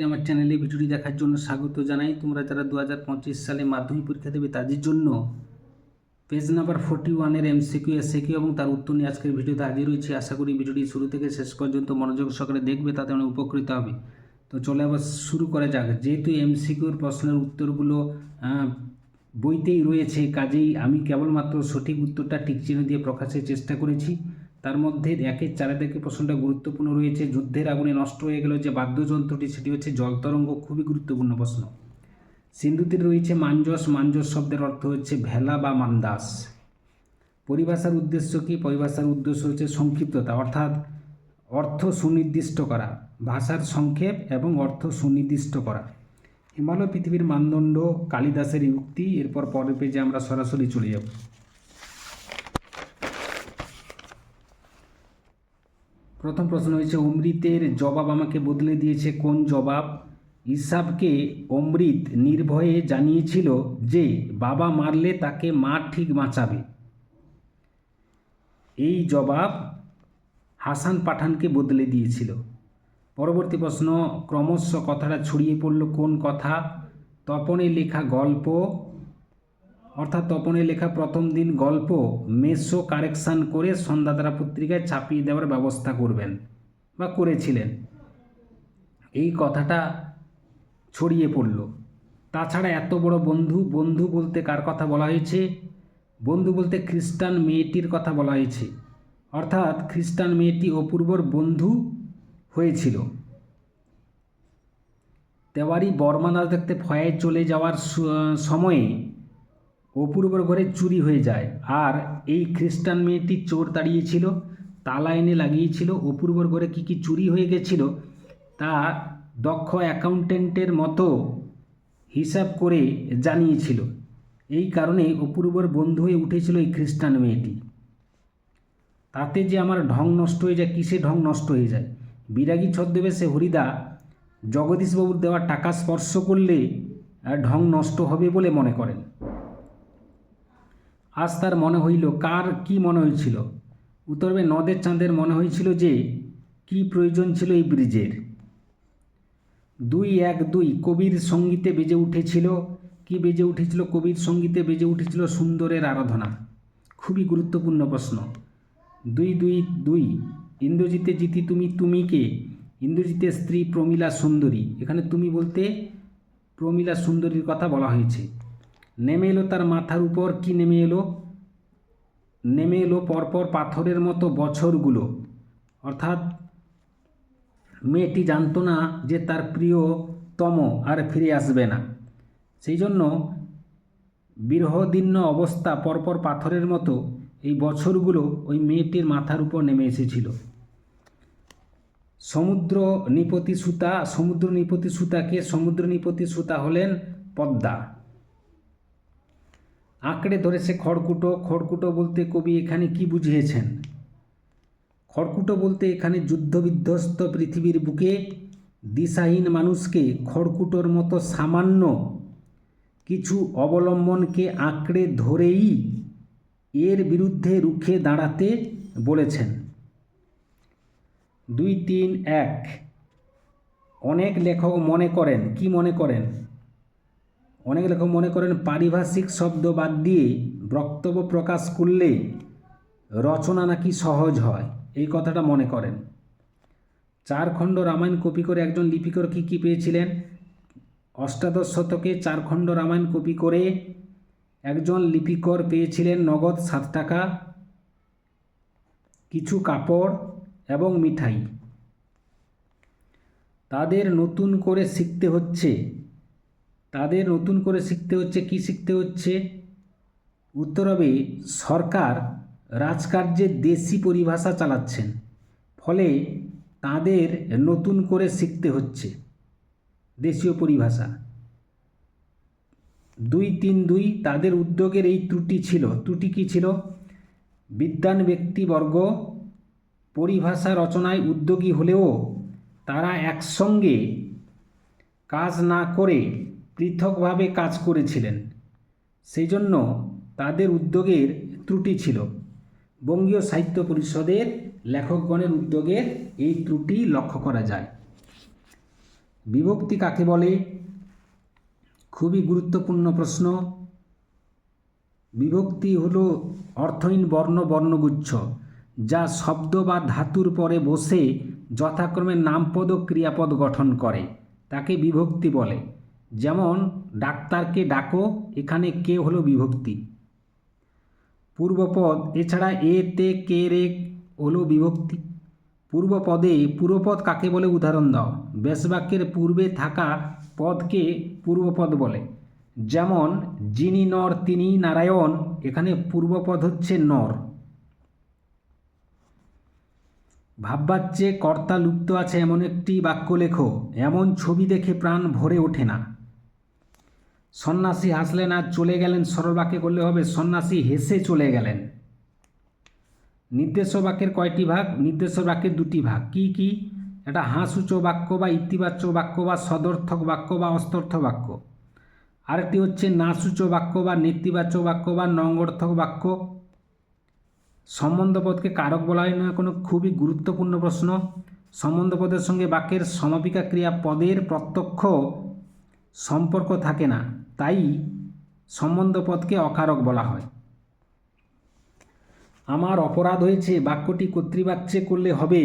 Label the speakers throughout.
Speaker 1: ছাত্রছাত্রী আমার চ্যানেলে ভিডিওটি দেখার জন্য স্বাগত জানাই। তোমরা যারা দু হাজার পঁচিশ সালে মাধ্যমিক পরীক্ষা দেবে, তাদের জন্য পেজ নাম্বার ফোর্টি ওয়ানের এমসিকিউ এসএকিউ এবং তার উত্তর নিয়ে আজকের ভিডিওতে হাজির হয়েছি। আশা করি ভিডিওটি শুরু থেকে শেষ পর্যন্ত মনোযোগ সহকারে দেখবে, তাতে অনেক উপকৃত হবে। তো চলে আবার শুরু করা যাক। যেহেতু এমসিকিউর প্রশ্নের উত্তরগুলো বইতেই রয়েছে, কাজেই আমি কেবলমাত্র সঠিক উত্তরটা টিকচিহ্ন দিয়ে প্রকাশের চেষ্টা করেছি। তার মধ্যে একের চারে থেকে প্রশ্নটা গুরুত্বপূর্ণ রয়েছে। যুদ্ধের আগুনে নষ্ট হয়ে গেল যে বাদ্যযন্ত্রটি, সেটি হচ্ছে জলতরঙ্গ, খুবই গুরুত্বপূর্ণ প্রশ্ন। সিন্ধুতে রয়েছে মাঞ্জস। মাঞ্জস শব্দের অর্থ হচ্ছে ভেলা বা মান্দাস। পরিভাষার উদ্দেশ্য কি? পরিভাষার উদ্দেশ্য হচ্ছে সংক্ষিপ্ততা, অর্থাৎ অর্থ সুনির্দিষ্ট করা, ভাষার সংক্ষেপ এবং অর্থ সুনির্দিষ্ট করা। হিমালয় পৃথিবীর মানদণ্ড, কালিদাসের যুক্তি এরপর পরের পেজে আমরা সরাসরি চলে যাব। প্রথম প্রশ্ন হয়েছে, অমৃতের জবাব আমাকে বদলে দিয়েছে কোন জবাব? ইসাবকে অমৃত নির্ভয়ে জানিয়েছিল যে, বাবা মারলে তাকে মা ঠিক বাঁচাবে। এই জবাব হাসান পাঠানকে বদলে দিয়েছিল। পরবর্তী প্রশ্ন, ক্রমশ কথাটা ছড়িয়ে পড়ল কোন কথা? তপনে লেখা গল্প অর্থাৎ তপনে লেখা প্রথম দিন গল্প মেসো কারেকশান করে সন্ধ্যাতারা পত্রিকায় ছাপিয়ে দেওয়ার ব্যবস্থা করবেন বা করেছিলেন। এই কথাটা ছড়িয়ে পড়ল। তাছাড়া এত বড় বন্ধু বন্ধু বলতে কার কথা বলা হয়েছে? বন্ধু বলতে খ্রিস্টান মেয়েটির কথা বলা হয়েছে। অর্থাৎ খ্রিস্টান মেয়েটি অপূর্বর বন্ধু হয়েছিল। তেওয়ারি বর্মাদাস দেখতে ফয়ায় চলে যাওয়ার সময়ে অপূর্বর ঘরে চুরি হয়ে যায়। আর এই খ্রিস্টান মেয়েটি চোর দাঁড়িয়েছিল তালা এনে লাগিয়েছিল অপূর্বর ঘরে কী কী চুরি হয়ে গেছিল তা দক্ষ অ্যাকাউন্টেন্টের মতো হিসাব করে জানিয়েছিল। এই কারণে অপূর্বর বন্ধু হয়ে উঠেছিল এই খ্রিস্টান মেয়েটি। তাতে যে আমার ঢং নষ্ট হয়ে যায়, কিসে ঢং নষ্ট হয়ে যায়? বিরাগী ছদ্মবেশে হরিদা জগদীশবাবুর দেওয়া টাকা স্পর্শ করলে ঢং নষ্ট হবে বলে মনে করেন। আজ তার মনে হইল, কার কি মনে হয়েছিল উত্তরবে নদের চাঁদের মনে হয়েছিল যে, কি প্রয়োজন ছিল এই ব্রিজের? দুই এক দুই, কবির সঙ্গীতে বেজে উঠেছিল, কি বেজে উঠেছিল? কবির সঙ্গীতে বেজে উঠেছিল সুন্দরের আরাধনা। খুবই গুরুত্বপূর্ণ প্রশ্ন। দুই দুই দুই, ইন্দ্রজিতে জিতি তুমি তুমি কে? স্ত্রী প্রমীলা সুন্দরী। এখানে তুমি বলতে প্রমীলা সুন্দরীর কথা বলা হয়েছে। নেমে এলো তার মাথার উপর, কি নেমে এলো নেমে এলো পরপর পাথরের মতো বছরগুলো। অর্থাৎ মেয়েটি জানতো না যে তার প্রিয়তম আর ফিরে আসবে না। সেই জন্য বিরহদীর্ণ অবস্থা পরপর পাথরের মতো এই বছরগুলো ওই মেয়েটির মাথার উপর নেমে এসেছিল। সমুদ্র নিপতি সুতা সমুদ্র নিপতি সুতাকে সমুদ্র নিপতি সুতা হলেন পদ্মা। আঁকড়ে ধরেছে খড়কুটো খড়কুটো বলতে কবি এখানে কি বুঝিয়েছেন? খড়কুটো বলতে এখানে যুদ্ধবিধ্বস্ত পৃথিবীর বুকে দিশাহীন মানুষকে খড়কুটোর মতো সামান্য কিছু অবলম্বনকে আঁকড়ে ধরেই এর বিরুদ্ধে রুখে দাঁড়াতে বলেছেন। দুই তিন এক। অনেক লেখক মনে করেন, কি মনে করেন? অনেক লেখক মনে করেন পারিভাষিক শব্দ বাদ দিয়ে বক্তব্য প্রকাশ করলে রচনা নাকি সহজ হয়, এই কথাটা মনে করেন। চার খণ্ড রামায়ণ কপি করে একজন লিপিকর কী কী পেয়েছিলেন? অষ্টাদশ শতকে চার খণ্ড রামায়ণ কপি করে একজন লিপিকর পেয়েছিলেন নগদ সাত টাকা, কিছু কাপড় এবং মিঠাই। তাদের নতুন করে শিখতে হচ্ছে তাদের নতুন করে শিখতে হচ্ছে, কি শিখতে হচ্ছে? উত্তর হবে, সরকার রাজকার্যের দেশি পরিভাষা চালাচ্ছেন, ফলে তাদের নতুন করে শিখতে হচ্ছে দেশীয় পরিভাষা। দুই তিন দুই, তাদের উদ্যোগের এই ত্রুটি ছিল। ত্রুটি কী ছিল? বিদ্যান ব্যক্তিবর্গ পরিভাষা রচনায় উদ্যোগী হলেও তারা একসঙ্গে কাজ না করে পৃথকভাবে কাজ করেছিলেন। সেই জন্য তাদের উদ্যোগের ত্রুটি ছিল। বঙ্গীয় সাহিত্য পরিষদের লেখকগণের উদ্যোগের এই ত্রুটি লক্ষ্য করা যায়। বিভক্তি কাকে বলে? খুবই গুরুত্বপূর্ণ প্রশ্ন। বিভক্তি হল অর্থহীন বর্ণ বর্ণগুচ্ছ, যা শব্দ বা ধাতুর পরে বসে যথাক্রমে নামপদ ও ক্রিয়াপদ গঠন করে। তাকে বিভক্তি বলে। যেমন, ডাক্তারকে ডাকো, এখানে কে হলো বিভক্তি। পূর্বপদ, এছাড়া এ, তে, কে, রে হলো বিভক্তি। পূর্বপদে পূর্বপদ কাকে বলে উদাহরণ দাও। বেশবাক্যের পূর্বে থাকা পদকে পূর্বপদ বলে। যেমন, যিনি নর, তিনি নারায়ণ, এখানে পূর্বপদ হচ্ছে নর। ভাববাচ্যে কর্তা লুপ্ত আছে এমন একটি বাক্য লেখো, এমন ছবি দেখে প্রাণ ভরে ওঠে না। সন্ন্যাসী হাসলেন আর চলে গেলেন, সরল বাক্যে করলে হবে, সন্ন্যাসী হেসে চলে গেলেন। নির্দেশ বাক্যের কয়টি ভাগ? নির্দেশ বাক্যের দুটি ভাগ। কি কি? এটা হাঁসুচো বাক্য বা ইতিবাচক বাক্য বা সদর্থক বাক্য বা অস্তর্থ বাক্য। আরেকটি হচ্ছে নাসূচ বাক্য বা নেতিবাচক বাক্য বা নঙ্গর্থক বাক্য। সম্বন্ধপদকে কারক বলা হয় না, কোনো খুবই গুরুত্বপূর্ণ প্রশ্ন। সম্বন্ধপদের সঙ্গে বাক্যের সমাপিকা ক্রিয়া পদের প্রত্যক্ষ সম্পর্ক থাকে না, তাই সম্বন্ধপদকে অকারক বলা হয়। আমার অপরাধ হয়েছে, বাক্যটি কর্তৃবাচ্যে করলে হবে,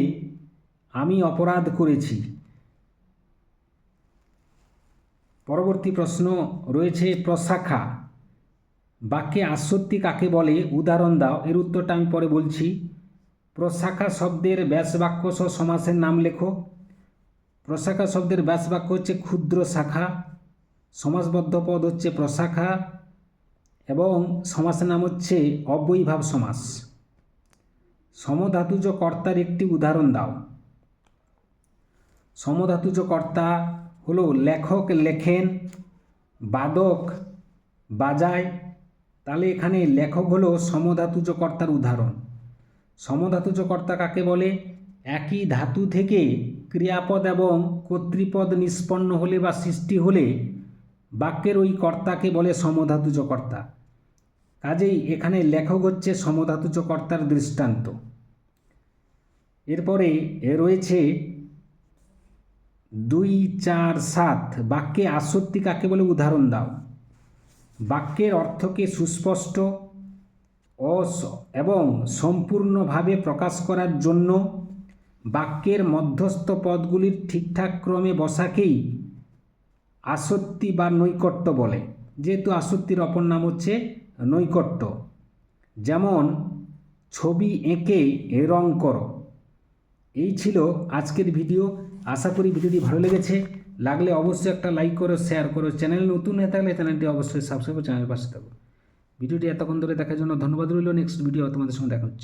Speaker 1: আমি অপরাধ করেছি। পরবর্তী প্রশ্ন রয়েছে, প্রশাখা। বাক্যে আসত্তি কাকে বলে? উদাহরণ দাও, এর উত্তরটা আমি পরে বলছি। প্রশাখা শব্দের ব্যাস বাক্য সহ সমাসের নাম লেখো। প্রশাখা শব্দের ব্যাস বাক্য হচ্ছে ক্ষুদ্র শাখা। সমাসবদ্ধ পদ হচ্ছে প্রশাখা এবং সমাসের নাম হচ্ছে অব্যয়ীভাব সমাস। সমধাতুজ কর্তার একটি উদাহরণ দাও। সমধাতুজ কর্তা হলো লেখক লেখেন, বাদক বাজায়। তাহলে এখানে লেখক হলো সমধাতুজ কর্তার উদাহরণ। সমধাতুজ কর্তা কাকে বলে? একই ধাতু থেকে ক্রিয়াপদ এবং কর্তৃপদ নিষ্পন্ন হলে বা সৃষ্টি হলে বাক্যের ওই কর্তাকে বলে সমধাতুজ কর্তা কাজেই এখানে লেখক হচ্ছে সমধাতুজ কর্তার দৃষ্টান্ত। এরপরে এ রয়েছে দুই চার সাত, বাক্যে আসক্তি কাকে বলে উদাহরণ দাও। বাক্যের অর্থকে সুস্পষ্ট, অস এবং সম্পূর্ণভাবে প্রকাশ করার জন্য বাক্যের মধ্যস্থ পদগুলির ঠিকঠাক ক্রমে বসাকেই আসক্তি বা নৈকট্য বলে। যেহেতু আসক্তির অপর নাম হচ্ছে নৈকট্য। যেমন, ছবি এঁকে রং করো। এই ছিল আজকের ভিডিও। আশা করি ভিডিওটি ভালো লেগেছে। লাগলে অবশ্যই একটা লাইক করো, শেয়ার করো। চ্যানেল নতুন হয়ে থাকলে চ্যানেলটি অবশ্যই সাবস্ক্রাইব চ্যানেল পাশে থাকো। ভিডিওটি এতক্ষণ ধরে দেখার জন্য ধন্যবাদ রইল। নেক্সট ভিডিও তোমাদের সঙ্গে দেখা হচ্ছে।